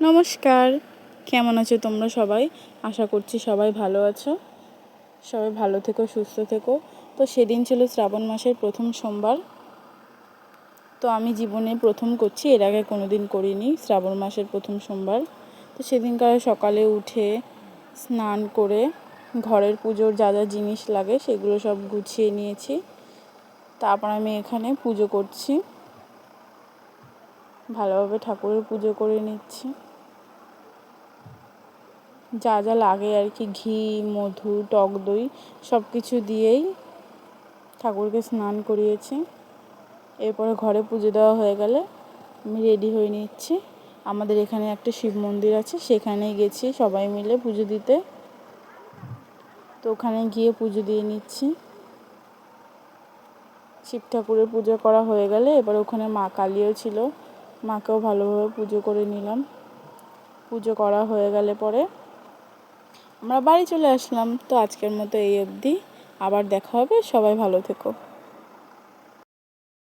নমস্কার। কেমন আছো তোমরা সবাই? আশা করছি সবাই ভালো আছো। সবাই ভালো থেকো, সুস্থ থেকো। তো সেদিন ছিল শ্রাবণ মাসের প্রথম সোমবার। তো আমি জীবনে প্রথম করছি, এর আগে কোনো দিন করিনি, শ্রাবণ মাসের প্রথম সোমবার। তো সেদিনকার সকালে উঠে স্নান করে ঘরের পুজোর যা যা জিনিস লাগে সেগুলো সব গুছিয়ে নিয়েছি। তারপর আমি এখানে পুজো করছি। ভালোভাবে ঠাকুরের পুজো করে নিচ্ছি। যা যা লাগে আর কি, ঘি, মধু, টক দই সব কিছু দিয়েই ঠাকুরকে স্নান করিয়েছি। এরপরে ঘরে পুজো দেওয়া হয়ে গেলে আমি রেডি হয়ে নিচ্ছি। আমাদের এখানে একটা শিব মন্দির আছে সেখানে গেছি সবাই মিলে পুজো দিতে। তো ওখানে গিয়ে পুজো দিয়ে নিচ্ছি। শিব ঠাকুরের পুজো করা হয়ে গেলে এবার ওখানে মা কালীও ছিল। মাকেও ভালোভাবে পুজো করে নিলাম। পুজো করা হয়ে গেলে পরে আমরা বাড়ি চলে আসলাম। তো আজকের মতো এই অবধি। আবার দেখা হবে। সবাই ভালো থেকো।